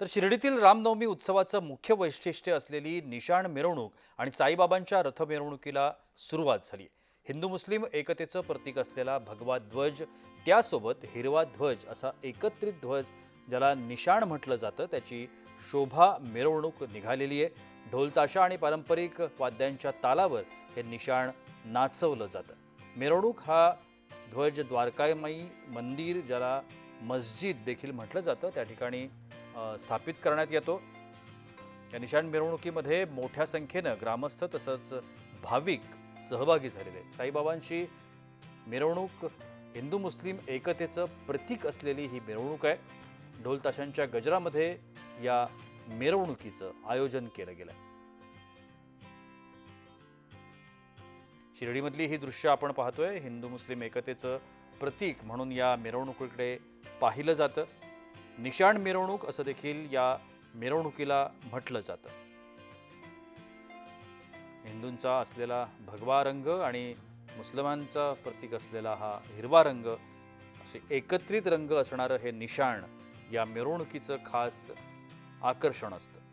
तर शिर्डीतील रामनवमी उत्सवाचं मुख्य वैशिष्ट्य असलेली निशाण मिरवणूक आणि साईबाबांच्या रथ मिरवणुकीला सुरुवात झाली. हिंदू मुस्लिम एकतेचं प्रतीक असलेला भगवा ध्वज त्यासोबत हिरवा ध्वज असा एकत्रित ध्वज ज्याला निशाण म्हटलं जातं त्याची शोभा मिरवणूक निघालेली आहे. ढोलताशा आणि पारंपरिक वाद्यांच्या तालावर हे निशाण नाचवलं जातं. मिरवणूक हा ध्वज द्वारकामयी मंदिर ज्याला मस्जिद देखील म्हटलं जातं त्या ठिकाणी स्थापित करण्यात येतो. या निशाण मिरवणुकीमध्ये मोठ्या संख्येनं ग्रामस्थ तसंच भाविक सहभागी झालेले आहेत. साईबाबांची मिरवणूक हिंदू मुस्लिम एकतेचं प्रतीक असलेली ही मिरवणूक आहे. ढोलताशांच्या गजरामध्ये या मिरवणुकीचं आयोजन केलं गेलं शिर्डीमधली ही दृश्य आपण पाहतोय. हिंदू मुस्लिम एकतेचं प्रतीक म्हणून या मिरवणुकीकडे पाहिलं जातं. निशाण मिरवणूक असं देखील या मिरवणुकीला म्हटलं जातं. हिंदूंचा असलेला भगवा रंग आणि मुस्लिमांचा प्रतीक असलेला हा हिरवा रंग असे एकत्रित रंग असणारं हे निशाण या मिरवणुकीचं खास आकर्षण असतं.